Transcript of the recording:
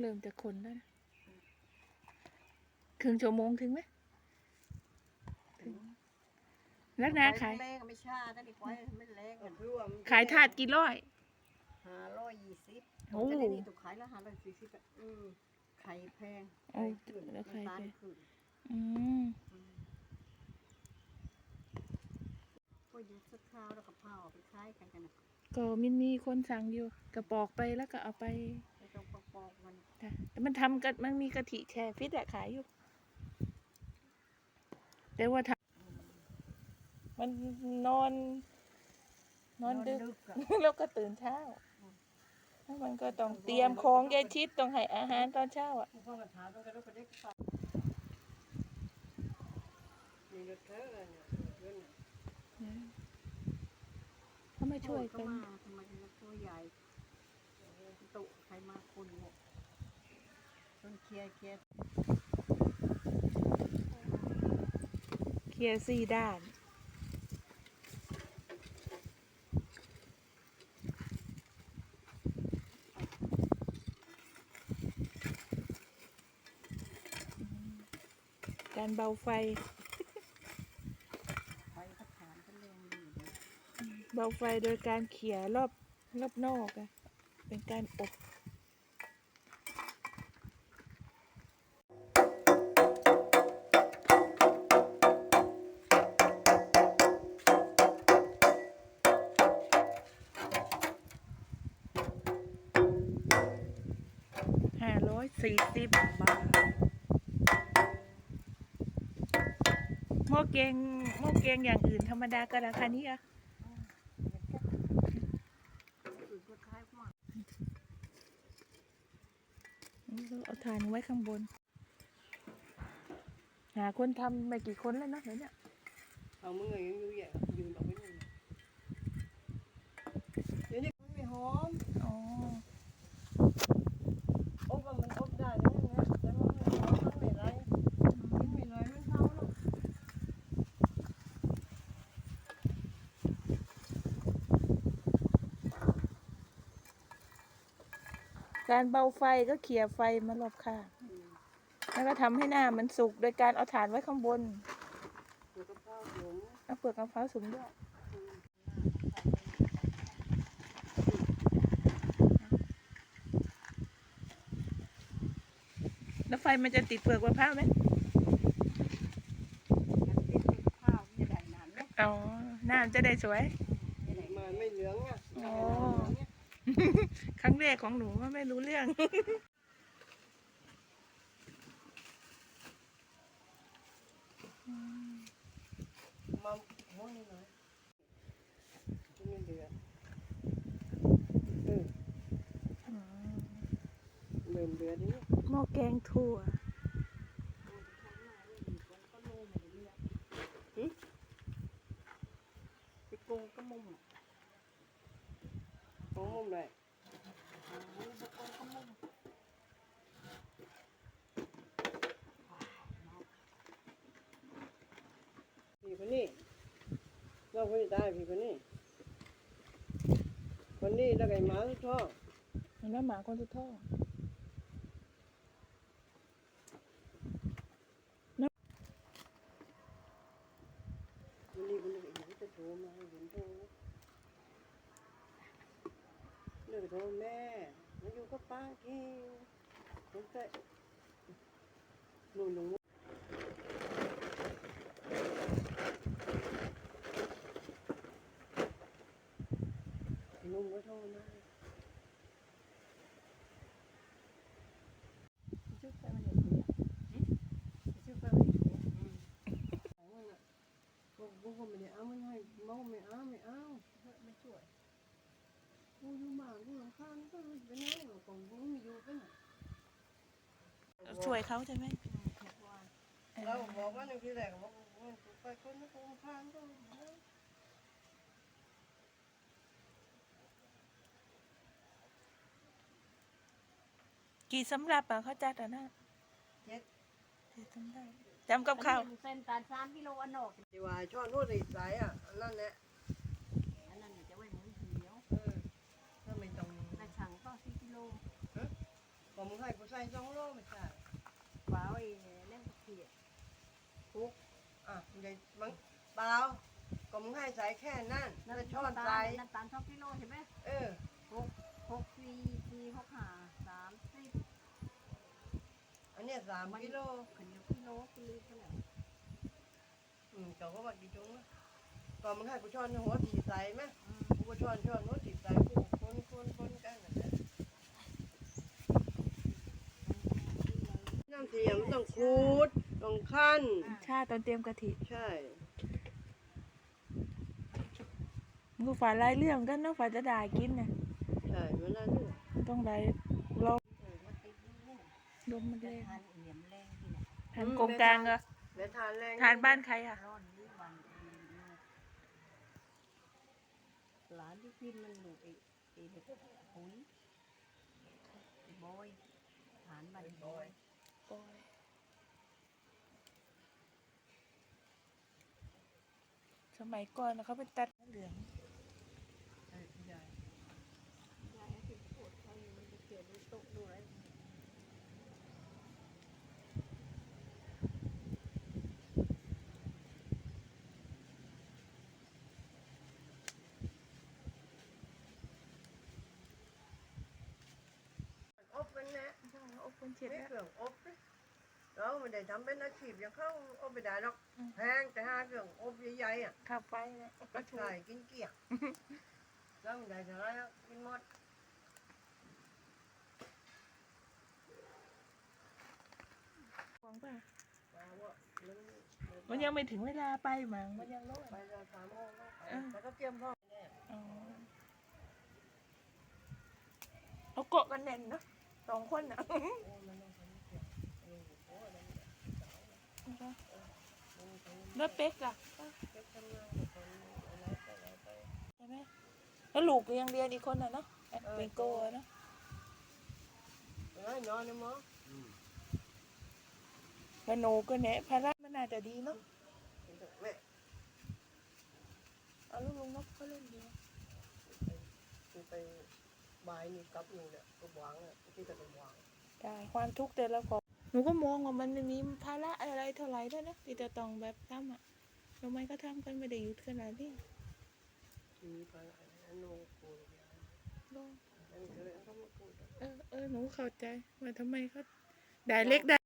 เริ่มจะคนแล้วนะครึ่งชั่วโมงถึงไหมถึงแล้วนะขายายขายถาดกี่ร้อยห้าร้อยยี่สิบโอ้แต่นี่ถูกขายแล้วห้าร้อยสี่สิบอืมไข่แพงไข่ขึ้นแล้วไข่แพงอืมก็ยุดสักข้าวแล้วกับเผาไปคล้ายกันกันก็มินมีคนสั่งอยู่กระปอกไปแล้วก็เอาไป ไม่ต้องปอกๆมันค่ะแต่มันทำกันมันมีกะทิแช่ฟิตอะขายอยู่ แต่ว่าทำมันนอน นอนดึก อะ แล้วก็ตื่นเช้าแล้วมันก็ต้องเตรียมของยายชิดต้องให้อาหารตอนเช้าอะ พ่อมาถามต้องกระโดดกระเด็กไปมีรถเธอเนี่ยเพื่อนน่ะเขาไม่ช่วยก็กันมาทำไมถึงตัวใหญ่ ตุใครมาคนเนี่ยต้นเคลียร์เคลียร์เคลียร์สี่ด้าน การเบาไฟไปก็ถามก็แรงดีเลยเบาไฟโดยการเขี่ยรอบรอบนอกอะ เป็นการอบห้าร้อยสี่สิบบาทหม้อแกงหม้อแกงอย่างอื่นธรรมดาก็ราคานี้อะ อื่นก็คล้ายมาก เอาถ่านไว้ข้างบน หาคนทำไม่กี่คนแล้วเนาะเดี๋ยวเนี้เอามึงก็ยังอยู่แย่ยืนออกไปนู่นเดี๋ยวนี้มันไม่หอม อ๋อ อบอะมันอบได้นะเนี่ยแต่มันไม่หอมมันไม่ไรมันไม่ไรมันเท่าหรอก การเบาไฟก็เขี่ยไฟมารอบข้างแล้วก็ทำให้หน้ามันสุกโดยการเอาถ่านไว้ข้างบนเดี๋ยวก็ข้าวหลงเอาเปลือกมะพร้าวสุมด้วยแล้วไฟมันจะติดเปลือกมะพร้าวไหมงั้นติดกับข้าวจะได้นานไหมอ๋อหน้ามันจะได้สวยจะได้มันไม่เหลืองอะ อ๋อ ครั้งแรกของหนูว่าไม่รู้เรื่อง มาหัวนี่หน่อยมันไม่เหลืองเออเริ่มเหลือดิหม้อแกงถั่วไปโกงก็มุมอะ ของมุมไหนพี่คนนี้เราคนนี้ตายพี่คนนี้ คนนี้แล้วก็ไอ้หมาที่ท้องเห็นไหมหมาคนสุดท้องคนนี้คนนี้ก็อีกจะโทรมาให้ผมโทร เลิกโทรแม่มาอยู่กับป้ากินผมก็หนูหนูลุงก็โทรมา ชุบไปมันอย่างเดียวชุบไปมันอย่างเดียว ของมันอะบอกกูก็ไม่ได้เอามันให้มองไม่เอาไม่เอา ไม่ช่วย กูอยู่บ้านกูหลังคาญก็ไปไหรอกของกูไม่อยู่กันน่ะช่วยเขาใช่ไหมทุกวันเราบอกว่าหนึ่งที่แรกบอกว่ากูไปคนนะกูพานก็กี่สำหรับอะเขาจัดอะนะเจ็ดเจ็ดสำหรับจำกับข้าวเส้นตาลสามกิโลอันนอกที่ว่าช่อนพูดอีกสายอะนั่นแหละ อันนั้นเนี่ยจะไว้หมุนเหนียว เออถ้าไม่ต้อง ในถัง ก็สี่กิโลผมให้กูใส่สองโลไม่ใช่ฝาไว้เล่นกับผีใหญ่มั้งเปล่าก็มึงให้ใส่แค่นั้นแล้วช้อนใส่ตาลน้ำตาลชอบกิโลใช่ไหมเออหกหกสี่สี่หกห้าสามสิบอันเนี้ยสามกิโลขันเดียวกิโลกิโลเท่าไหร่อืมเจ้าก็ว่ากี่จุงก่อนมึงให้กูช้อนหัวถีใส่ไหมกูก็ช้อนช้อนหัวถีใส่กูคนคนคนกันนั่นแหละ น้ำเสียมต้องขูดต้องขั้นชาตอนเตรียมกะทิใช่งูฝาลายเรื่องกันเนาะฝาจะด่ากินน่ะใช่มันน่าดูต้องได้ลองเออมันติดนี่ดมมันจะเลยทานเหลี่ยมแรงที่เนี่ยทานกงกลางเหรอแม่ทานแรงทานบ้านใครอะร้อนนี่วันหลานที่กินมันลูกไอ้ไอ้เด็กปุ๋ยไอ้บอยฐานบันบอย สมัยก่อนนะเขาเป็นตัดเหลืองใช่ใหญ่ยายที่ปวดเขาอยู่มันจะเกี่ยวมันตกดูอะไรอบเป็นน่อบคนเชดไม่เครื่องอบ เลยเราไม่ได้ทำเป็นอาชีพอย่างเขาอบไม่ได้หรอกอืม แพงแต่ห้าเครื่องอบใหญ่ๆอะขับไฟเนี่ยก็ใช่กินเกลียกแล้วไม่ได้เท่าไรแล้วกินหมดของป่ะแต่ว่ามันมันยังไม่ถึงเวลาไปมั้งมันยังโลด ไปแล้วสามโมงแล้วอ่าแต่ก็เตรียมพร้อมแน่อ๋อเอาเกาะกันแน่นเนาะสองคนอะ โอ้มันต้องทำเกลียกเออโอ้ยมันมั นต้องแล้วเป๊กอะเก็บทำงานกับคนอะไรไปอะไรไปใช่ไหมแล้วลูกก็ยังเรียนอีกคนน่ะเนาะเป็นโกอะเนาะเอ้ยนอนนะหมอแล้วหนูก็เนี่ยภาระมันน่าจะดีเนาะแม่เอาลูกลุงนกก็เล่นดีคือไปบายนี่กลับอยู่เนี่ยก็หวังอะที่จะไปหวังได้ความทุกข์แต่ละคนห นูก็มองว่ามันไม่มีภาระอะไรเท่าไหร่ด้วยนะที่จะต้องแบบทำอะทำไมก็ทำกันไม่ได้หยุดขนาดนี้มีไปอันนู้นกูเนี่ยลองอันนี้เคยเขามาพูดเออเออหนูเข้าใจว่าทำไมเขาได้เล็กได้